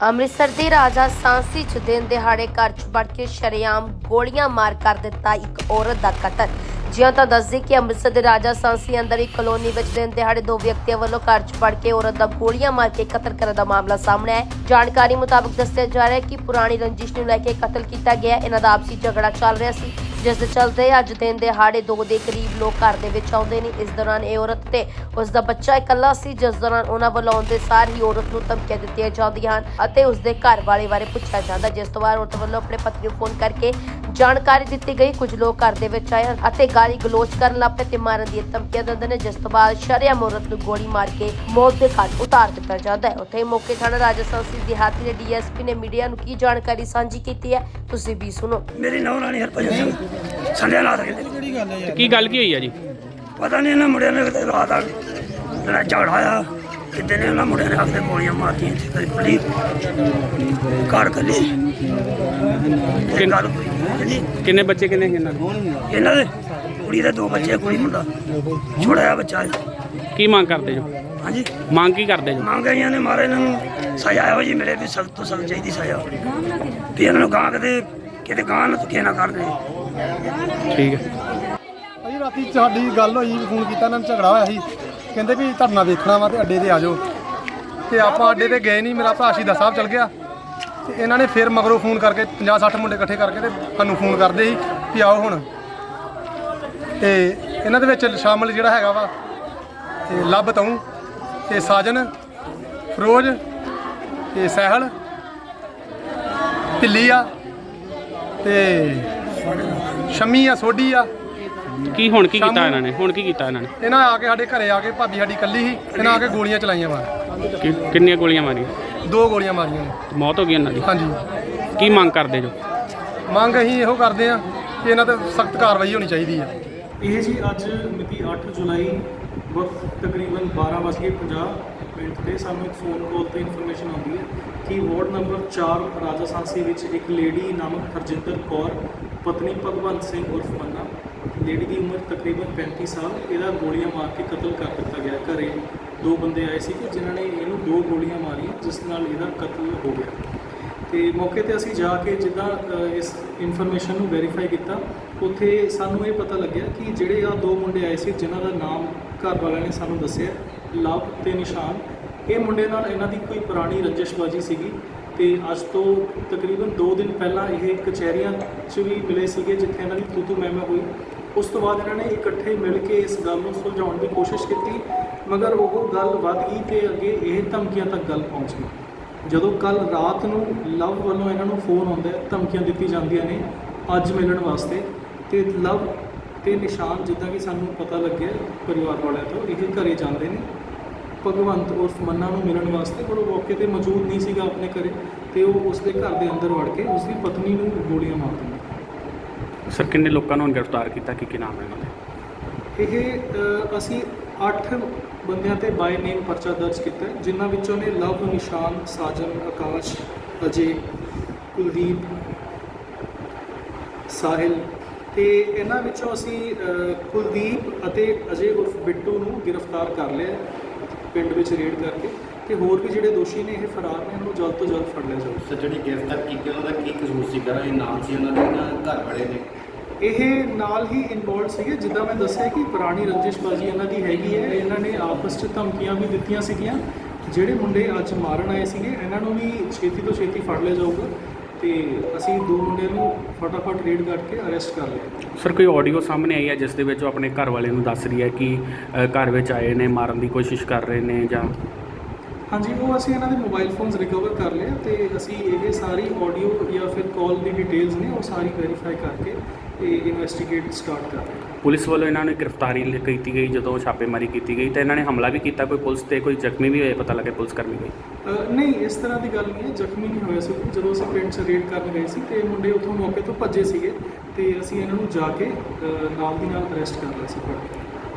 ਅੰਮ੍ਰਿਤਸਰ ਦੇ ਰਾਜਾ ਸਾਂਸੀ ਚ ਦਿਨ ਦਿਹਾੜੇ ਘਰ ਚ ਵੜ ਕੇ ਸ਼ਰੇਆਮ ਗੋਲੀਆਂ ਮਾਰ ਕਰ ਦਿੱਤਾ ਇੱਕ ਔਰਤ ਦਾ ਕਤਲ। ਜਿਉਂ ਤਾਂ ਦੱਸਦੇ ਕਿ ਅੰਮ੍ਰਿਤਸਰ ਦੇ ਰਾਜਾ ਸਾਂਸੀ ਅੰਦਰ ਇੱਕ ਕਲੋਨੀ ਵਿੱਚ ਦਿਨ ਦਿਹਾੜੇ ਦੋ ਵਿਅਕਤੀਆਂ ਵੱਲੋਂ ਘਰ ਚ ਵੜ ਕੇ ਔਰਤ ਦਾ ਗੋਲੀਆਂ ਮਾਰ ਕੇ ਕਤਲ ਕਰਨ ਦਾ ਮਾਮਲਾ ਸਾਹਮਣੇ ਆਇਆ ਜਾਣਕਾਰੀ ਮੁਤਾਬਕ ਦੱਸਿਆ ਜਾ ਰਿਹਾ ਹੈ ਕਿ ਪੁਰਾਣੀ ਰੰਜਿਸ਼ ਨੂੰ ਲੈ ਕੇ ਕਤਲ ਕੀਤਾ ਗਿਆ। ਇਹਨਾਂ ਦਾ ਆਪਸੀ ਝਗੜਾ ਚੱਲ ਰਿਹਾ ਸੀ। ਜਿਸ ਦੇ ਚਲਦੇ ਅੱਜ ਦਿਨ ਦਿਹਾੜੇ ਦੋ ਦੇ ਕਰੀਬ ਲੋਕ ਘਰ ਦੇ ਵਿੱਚ ਆਉਂਦੇ ਨੇ। ਇਸ ਦੌਰਾਨ ਇਹ ਔਰਤ ਤੇ ਉਸ ਦਾ ਬੱਚਾ ਇਕੱਲਾ ਸੀ, ਜਿਸ ਦੌਰਾਨ ਉਹਨਾਂ ਵੱਲੋਂ ਆਉਂਦੇ ਸਾਰ ਹੀ ਔਰਤ ਨੂੰ ਧਮਕੀਆਂ ਦਿੱਤੀਆਂ ਜਾਂਦੀਆਂ ਹਨ ਅਤੇ ਉਸ ਦੇ ਘਰ ਵਾਲੇ ਬਾਰੇ ਪੁੱਛਿਆ ਜਾਂਦਾ, ਜਿਸ ਤੋਂ ਬਾਅਦ ਔਰਤ ਵੱਲੋਂ ਆਪਣੇ ਪਤੀ ਨੂੰ ਫੋਨ ਕਰਕੇ ਜਾਣਕਾਰੀ ਦਿੱਤੀ ਗਈ। ਕੁਝ ਲੋਕ ਘਰ ਦੇ ਵਿੱਚ ਆਏ ਅਤੇ ਗਾਲੀ ਗਲੋਚ ਕਰਨ ਲੱਗ ਪਏ ਤੇ ਮਾਰਨ ਦੀਆਂ ਧਮਕੀਆਂ ਦਿੰਦੇ ਨੇ। ਜਿਸ ਤੋਂ ਬਾਅਦ ਸ਼ਰੇਆਮ ਔਰਤ ਨੂੰ ਗੋਲੀ ਮਾਰ ਕੇ ਮੌਤ ਦੇ ਘਾਟ ਉਤਾਰ ਦਿੱਤਾ ਜਾਂਦਾ ਹੈ। ਉੱਥੇ ਮੌਕੇ ਥਾਣਾ ਰਾਜਸਥਾਨ ਦਿਹਾਤੀ ਦੇ ਡੀਐਸਪੀ ਨੇ ਮੀਡੀਆ ਨੂੰ ਕੀ ਜਾਣਕਾਰੀ ਸਾਂਝੀ ਕੀਤੀ ਹੈ ਤੁਸੀਂ ਵੀ ਸੁਣੋ। ਮੇਰੀ ਨੌਂ ਰਾਣੀ ਹਰਭਜਨ ਸਿੰਘ ਸੰਧਿਆ ਨਾਥ ਕਹਿੰਦੇ ਤੇ ਕੀ ਗੱਲ ਕੀ ਹੋਈ ਆ ਜੀ? ਪਤਾ ਨਹੀਂ ਇਹਨਾਂ ਮੁੰਡਿਆਂ ਨੇ ਕਿਤੇ ਰਾਤ ਆ ਜਿਹੜਾ ਝਗੜਾ ਆਇਆ ਕਿਤੇ ਨੇ ਉਹਨਾਂ ਮੁੰਡਿਆਂ ਨੇ ਆ ਕੇ ਗੋਲੀਆਂ ਮਾਰਤੀਆਂ ਇੱਥੇ ਕਦੇ ਪੁਲੀ ਘਰ ਕੱਲੀ। ਕਿੰਨ- ਗੱਲ ਹੋਈ। ਹਾਂਜੀ। ਕਿੰਨੇ ਬੱਚੇ ਕਿੰਨੇ ਸੀ ਇਹਨਾਂ ਦੇ? ਇਹਨਾਂ ਦੇ ਕੁੜੀ ਦੇ ਦੋ ਬੱਚੇ ਕੁੜੀ ਮੁੰਡਾ। ਛੋੜਾ ਜਿਹਾ ਬੱਚਾ ਹੈ। ਕੀ ਮੰਗ ਕਰਦੇ ਜੋ? ਹਾਂਜੀ। ਮੰਗ ਕੀ ਕਰਦੇ ਜੋ? ਮੰਗ ਆਈਆਂ ਨੇ ਮਾਰੇ ਇਹਨਾਂ ਨੂੰ ਸਜ਼ਾ ਇਹੋ ਜੀ ਮਿਲੇ ਵੀ ਸਖਤ ਤੋਂ ਸਖਤ ਚਾਹੀਦੀ ਸਜ਼ਾ। ਵੀ ਇਹਨਾਂ ਨੂੰ ਗਾਂ ਕਿਤੇ ਕਿਤੇ ਗਾਂ ਨਾ ਧੱਕੇ ਨਾ ਕਰਦੇ ਠੀਕ ਹੈ। ਭਾਈ ਰਾਤੀ ਸਾਡੀ ਗੱਲ ਹੋਈ ਫੋਨ ਕੀਤਾ ਇਹਨਾਂ ਨੂੰ ਝਗੜਾ ਹੋਇਆ ਸੀ। ਕਹਿੰਦੇ ਵੀ ਧਰਨਾ ਵੇਖਣਾ ਵਾ ਤੇ ਅੱਡੇ ਤੇ ਆ ਜਾਓ। ਤੇ ਆਪਾਂ ਅੱਡੇ ਤੇ ਗਏ ਨਹੀਂ, ਮੇਰਾ ਭਰਾ ਸ਼ਹੀਦਾਂ ਸਾਹਿਬ ਚਲ ਗਿਆ। ਤੇ ਇਹਨਾਂ ਨੇ ਫਿਰ ਮਗਰੋਂ ਫੋਨ ਕਰਕੇ 50 60 ਮੁੰਡੇ ਇਕੱਠੇ ਕਰਕੇ ਤੇ ਸਾਨੂੰ ਫੋਨ ਕਰਦੇ ਸੀ ਵੀ ਆਓ ਹੁਣ। ਤੇ ਇਹਨਾਂ ਦੇ ਵਿੱਚ ਸ਼ਾਮਲ ਜਿਹੜਾ ਹੈਗਾ ਵਾ, ਤੇ ਲੱਭ ਤਉ ਤੇ ਸਾਜਨ, ਫਰੋਜ਼, ਤੇ ਸਹਿਲ, ਢਿੱਲੀ ਆ, ਤੇ ਸ਼ਮੀ ਆ, ਸੋਢੀ ਆ। ਕੀ ਹੁਣ ਕੀ ਕੀਤਾ ਇਹਨਾਂ ਨੇ? ਹੁਣ ਕੀ ਕੀਤਾ ਇਹਨਾਂ ਨੇ? ਇਹਨਾਂ ਆ ਕੇ ਸਾਡੇ ਘਰੇ ਆ ਕੇ ਭਾਬੀ ਸਾਡੀ ਕੱਲੀ ਸੀ ਇਹਨਾਂ ਆ ਕੇ ਗੋਲੀਆਂ ਚਲਾਈਆਂ ਵਾ ਕਿ- ਕਿੰਨੀਆਂ ਗੋਲੀਆਂ ਮਾਰੀਆਂ? ਦੋ ਗੋਲੀਆਂ ਮਾਰੀਆਂ ਨੇ। ਮੌਤ ਹੋ ਗਈ ਇਹਨਾਂ ਦੀ? ਹਾਂਜੀ। ਕੀ ਮੰਗ ਕਰਦੇ ਜੋ? ਮੰਗ ਅਸੀਂ ਇਹੋ ਕਰਦੇ ਆ ਕਿ ਇਹਨਾਂ ਤੇ ਸਖਤ ਕਾਰਵਾਈ ਹੋਣੀ ਚਾਹੀਦੀ ਆ ਇਹ ਜੀ ਅੱਜ ਮਿਤੀ 8 ਜੁਲਾਈ ਵਕਤ ਤਕਰੀਬਨ 12:50 ਮਿੰਟ ਤੇ ਸਾਨੂੰ ਇੱਕ ਫੋਨ ਕਾਲ ਤੇ ਇਨਫੋਰਮੇਸ਼ਨ ਆਉਂਦੀ ਹੈ ਕਿ ਵਾਰਡ ਨੰਬਰ 4 ਰਾਜਾ ਸਾਂਸੀ ਵਿੱਚ ਇੱਕ ਲੇਡੀ ਨਾਮਕ ਹਰਜਿੰਦਰ ਕੌਰ ਪਤਨੀ ਭਗਵੰਤ ਸਿੰਘ ਉਰਫ ਮੰਨਾ ਲੇਡੀ ਦੀ ਉਮਰ ਤਕਰੀਬਨ 35 ਸਾਲ, ਇਹਦਾ ਗੋਲੀਆਂ ਮਾਰ ਕੇ ਕਤਲ ਕਰ ਦਿੱਤਾ ਗਿਆ। ਘਰੇ ਦੋ ਬੰਦੇ ਆਏ ਸੀ ਕਿ ਜਿਨ੍ਹਾਂ ਨੇ ਇਹਨੂੰ ਦੋ ਗੋਲੀਆਂ ਮਾਰੀਆਂ, ਜਿਸ ਨਾਲ ਇਹਦਾ ਕਤਲ ਹੋ ਗਿਆ। ਤੇ ਮੌਕੇ ਤੇ ਅਸੀਂ ਜਾ ਕੇ ਜਿੱਦਾਂ ਇਸ ਇਨਫੋਰਮੇਸ਼ਨ ਨੂੰ ਵੈਰੀਫਾਈ ਕੀਤਾ, ਉੱਥੇ ਸਾਨੂੰ ਇਹ ਪਤਾ ਲੱਗਿਆ ਕਿ ਜਿਹੜੇ ਆ ਦੋ ਮੁੰਡੇ ਆਏ ਸੀ, ਜਿਨ੍ਹਾਂ ਦਾ ਨਾਮ ਘਰ ਵਾਲਿਆਂ ਨੇ ਸਾਨੂੰ ਦੱਸਿਆ, ਲਵ ਤੇ ਨਿਸ਼ਾਨ, ਇਹ ਮੁੰਡੇ ਨਾਲ ਇਹਨਾਂ ਦੀ ਕੋਈ ਪੁਰਾਣੀ ਰੰਜਿਸ਼ਬਾਜੀ ਸੀਗੀ ਤੇ ਅੱਜ ਤੋਂ ਤਕਰੀਬਨ 2 ਦਿਨ ਪਹਿਲਾਂ ਇਹ ਕਚਹਿਰੀਆਂ 'ਚ ਵੀ ਮਿਲੇ ਸੀਗੇ, ਜਿੱਥੇ ਇਹਨਾਂ ਦੀ ਤੂਤੂ ਮਹਿਮਾ ਹੋਈ। ਉਸ ਤੋਂ ਬਾਅਦ ਇਹਨਾਂ ਨੇ ਇਕੱਠੇ ਮਿਲ ਕੇ ਇਸ ਗੱਲ ਨੂੰ ਸੁਲਝਾਉਣ ਦੀ ਕੋਸ਼ਿਸ਼ ਕੀਤੀ, ਮਗਰ ਉਹ ਗੱਲ ਵੱਧ ਗਈ ਤੇ ਅੱਗੇ ਇਹ ਧਮਕੀਆਂ ਤੱਕ ਗੱਲ ਪਹੁੰਚ ਗਈ। ਜਦੋਂ ਕੱਲ ਰਾਤ ਨੂੰ ਲਵ ਵੱਲੋਂ ਇਹਨਾਂ ਨੂੰ ਫੋਨ ਆਉਂਦਾ ਧਮਕੀਆਂ ਦਿੱਤੀ ਜਾਂਦੀਆਂ ਨੇ ਅੱਜ ਮਿਲਣ ਵਾਸਤੇ, ਤੇ ਲਵ ਤੇ ਨਿਸ਼ਾਨ ਜਿੱਦਾਂ ਕਿ ਸਾਨੂੰ ਪਤਾ ਲੱਗਿਆ ਪਰਿਵਾਰ ਵਾਲਿਆਂ ਤੋਂ, ਇਹ ਘਰੇ ਜਾਂਦੇ ਨੇ। ਭਗਵੰਤ ਉਸ ਮੰਨਾ ਨੂੰ ਮਿਲਣ ਵਾਸਤੇ, ਪਰ ਉਹ ਮੌਕੇ ਤੇ ਮੌਜੂਦ ਨਹੀਂ ਸੀਗਾ ਆਪਣੇ ਘਰੇ, ਤੇ ਉਹ ਉਸਦੇ ਘਰ ਦੇ ਅੰਦਰ ਵੜ ਕੇ ਉਸਦੀ ਪਤਨੀ ਨੂੰ ਗੋਲੀਆਂ ਮਾਰ ਦਿੰਦਾ। ਸਰ ਕਿੰਨੇ ਲੋਕਾਂ ਨੂੰ ਗ੍ਰਿਫਤਾਰ ਕੀਤਾ? ਕੀ ਕੀ ਨਾਮ ਹੈ ਇਹਨਾਂ ਦੇ? ਇਹ ਅ, ਅਸੀਂ 8 ਬੰਦਿਆਂ ਤੇ ਬਾਈ ਨੇਮ ਪਰਚਾ ਦਰਜ ਕੀਤਾ ਹੈ, ਜਿਨ੍ਹਾਂ ਵਿੱਚੋਂ ਨੇ ਲਵ ਨਿਸ਼ਾਨ ਸਾਜਨ ਆਕਾਸ਼ ਅਜੇ ਕੁਲਦੀਪ ਸਾਹਿਲ ਤੇ ਇਹਨਾਂ ਵਿੱਚੋਂ ਅਸੀਂ ਅ, ਕੁਲਦੀਪ ਅਤੇ ਅਜੇ ਉਰਫ ਬਿੱਟੂ ਨੂੰ ਗ੍ਰਿਫਤਾਰ ਕਰ ਲਿਆ ਹੈ, ਪਿੰਡ ਵਿੱਚ ਰੇਡ ਕਰਕੇ ਤੇ ਹੋਰ ਵੀ ਜਿਹੜੇ ਦੋਸ਼ੀ ਨੇ ਇਹ ਫਰਾਰ ਨੇ ਇਹਨਾਂ ਨੂੰ ਜਲਦ ਤੋਂ ਜਲਦ ਫੜ ਲਿਆ ਜਾਊ। ਸਰ ਜਿਹੜੀ ਗ੍ਰਿਫਤਾਰ ਕੀਤੀ ਉਹਨਾਂ ਦਾ ਕੀ ਕਸੂਰ ਸੀ? ਕਰਾਂ ਇਹ ਨਾਮ ਸੀ ਉਹਨਾਂ ਦੇ ਜਾਂ ਘਰ ਵਾਲੇ ਨੇ ਇਹ ਨਾਲ ਹੀ ਇਨਵੋਲਡ ਸੀਗੇ ਜਿੱਦਾਂ ਮੈਂ ਦੱਸਿਆ ਕਿ ਪੁਰਾਣੀ ਰੰਜਿਸ਼ਬਾਜੀ ਇਹਨਾਂ ਦੀ ਹੈਗੀ ਹੈ ਇਹਨਾਂ ਨੇ ਆਪਸ 'ਚ ਧਮਕੀਆਂ ਵੀ ਦਿੱਤੀਆਂ ਸੀਗੀਆਂ ਜਿਹੜੇ ਮੁੰਡੇ ਅੱਜ ਮਾਰਨ ਆਏ ਸੀਗੇ ਇਹਨਾਂ ਨੂੰ ਵੀ ਛੇਤੀ ਤੋਂ ਛੇਤੀ ਫੜ ਲਿਆ ਜਾਊਗਾ ਤੇ ਅਸੀਂ ਦੋ ਮੁੰਡਿਆਂ ਨੂੰ ਫਟਾਫਟ ਰੇਡ ਕਰਕੇ ਅਰੈਸਟ ਕਰ ਲਿਆ। ਸਰ ਕੋਈ ਆਡੀਓ ਸਾਹਮਣੇ ਆਈ ਹੈ ਜਿਸ ਦੇ ਵਿੱਚ ਉਹ ਆਪਣੇ ਘਰ ਵਾਲੇ ਨੂੰ ਦੱਸ ਰਹੀ ਹੈ ਕਿ ਅ, ਘਰ ਵਿੱਚ ਆਏ ਨੇ ਮਾਰਨ ਦੀ ਕੋਸ਼ਿਸ਼ ਕਰ ਰਹੇ ਨੇ ਜਾਂ? ਹਾਂਜੀ ਉਹ ਅਸੀਂ ਇਹਨਾਂ ਦੇ ਮੋਬਾਈਲ ਫੋਨਸ ਰਿਕਵਰ ਕਰ ਲਏ ਤੇ ਅਸੀਂ ਇਹ ਸਾਰੀ ਆਡੀਓ ਜਾਂ ਫਿਰ ਕਾਲ ਦੀ ਡਿਟੇਲਸ ਨੇ ਉਹ ਸਾਰੀ ਵੈਰੀਫਾਈ ਕਰਕੇ ਤੇ ਇਨਵੈਸਟੀਗੇਟ ਸਟਾਰਟ ਕਰ ਰਹੇ ਹਾਂ ਪੁਲਿਸ ਵੱਲੋਂ ਇਹਨਾਂ ਨੂੰ ਗ੍ਰਿਫਤਾਰੀ ਲ- ਕੀਤੀ ਗਈ ਜਦੋਂ ਛਾਪੇਮਾਰੀ ਕੀਤੀ ਗਈ ਤਾਂ ਇਹਨਾਂ ਨੇ ਹਮਲਾ ਵੀ ਕੀਤਾ ਕੋਈ ਪੁਲਿਸ ਤੇ ਕੋਈ ਜ਼ਖਮੀ ਵੀ ਹੋਏ ਪਤਾ ਲੱਗੇ ਪੁਲਿਸ ਕਰਮੀ ਅ, ਨਹੀਂ ਇਸ ਤਰ੍ਹਾਂ ਦੀ ਗੱਲ ਨਹੀਂ ਹੈ ਜ਼ਖਮੀ ਨਹੀਂ ਹੋਇਆ ਸੀ ਜਦੋਂ ਅਸੀਂ ਪਿੰਡ 'ਚ ਰੇਡ ਕਰਨ ਗਏ ਸੀ ਤੇ ਮੁੰਡੇ ਉੱਥੋਂ ਮੌਕੇ ਤੋਂ ਭੱਜੇ ਸੀਗੇ ਤੇ ਅਸੀਂ ਇਹਨਾਂ ਨੂੰ ਜਾ ਕੇ ਅ, ਨਾਲ ਦੀ ਨਾਲ ਅਰੈਸਟ ਕਰ ਲਿਆ ਸੀ ਫੜ ਕੇ।